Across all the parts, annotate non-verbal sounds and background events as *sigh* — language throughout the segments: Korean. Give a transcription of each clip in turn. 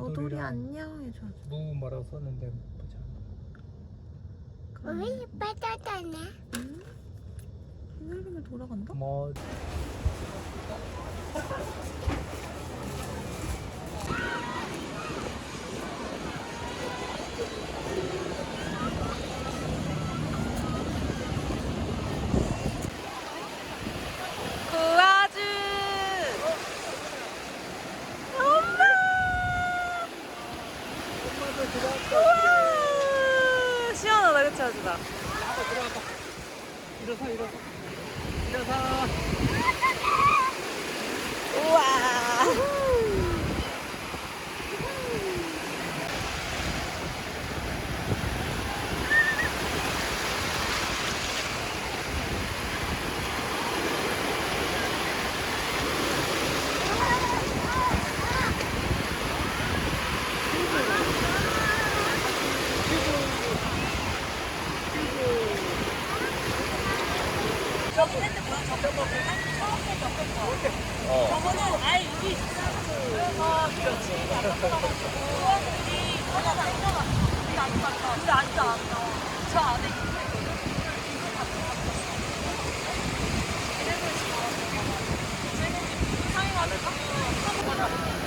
해줘야지. 너무 말아서 썼는데 보자. 우리 빠졌다네. 휘날리면 돌아간다? 뭐 구아주! 엄마! 우와! 일어서 일어서 일어서.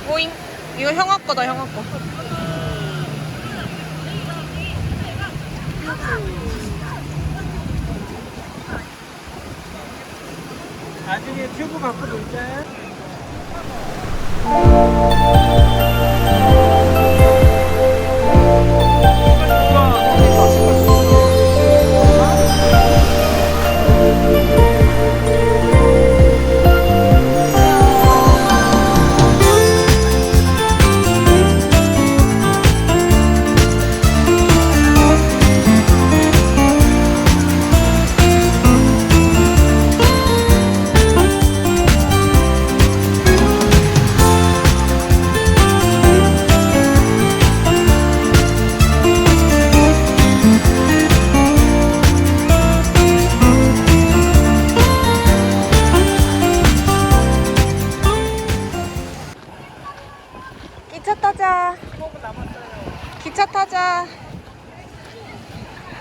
오잉. 이거 형아 거다, 형아 거. 나중에 튜브 갖고 놀자.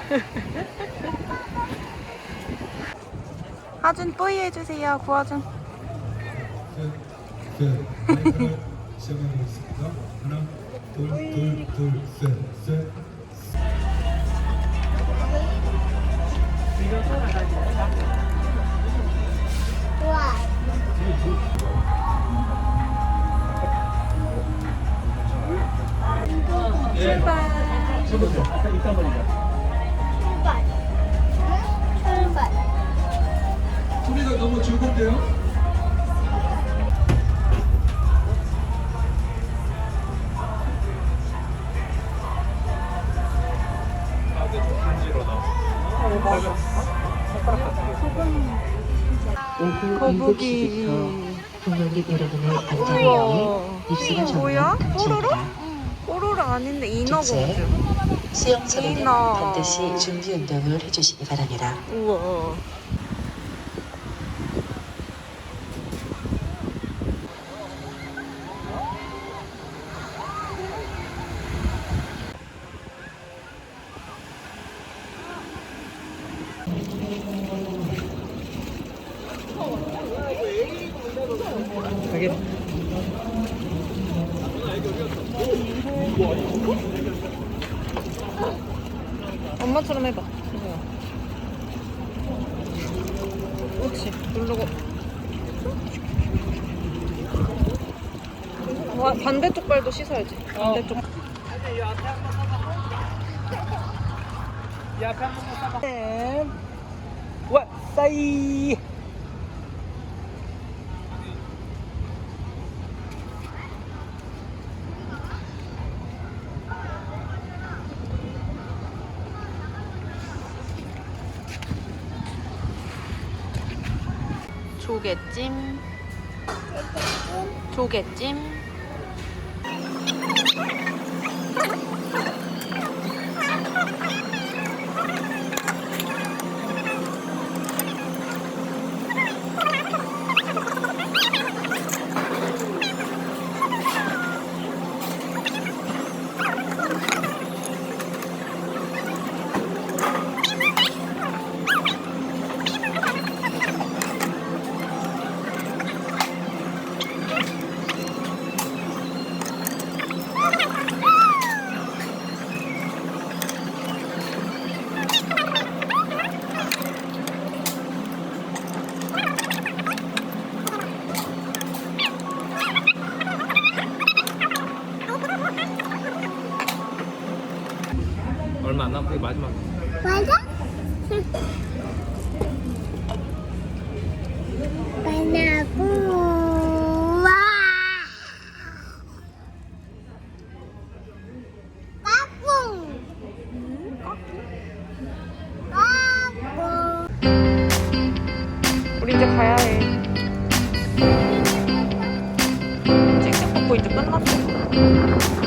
*laughs* 하준 또이 해주세요, 구하준. 셋, 마이크를 시작하겠습니다. 하나, 둘, 둘, 둘, 셋, 셋. 우와. 출발. 소리가 너무 즐겁대요. 거북이. 동역객 여러분의 안전을. 입수가 뭐야? 뽀로로? 뽀로로 아닌데 인어공주. 수영처는 인어. 반드시 준비 운동을 해주시기 바랍니다. 우와. 가게. 엄마처럼 해봐. 그렇지. 누르고. 와, 반대쪽 발도 씻어야지. 반대쪽. 이 앞에 한번 써봐. 네. 와, 싸이. 조개찜. 조개찜. 얼마 안 남고 마지막. 맞아? 만나고 와. 까꿍. 까꿍. 우리 이제 가야 해. 이제 먹고 이제 끝났어.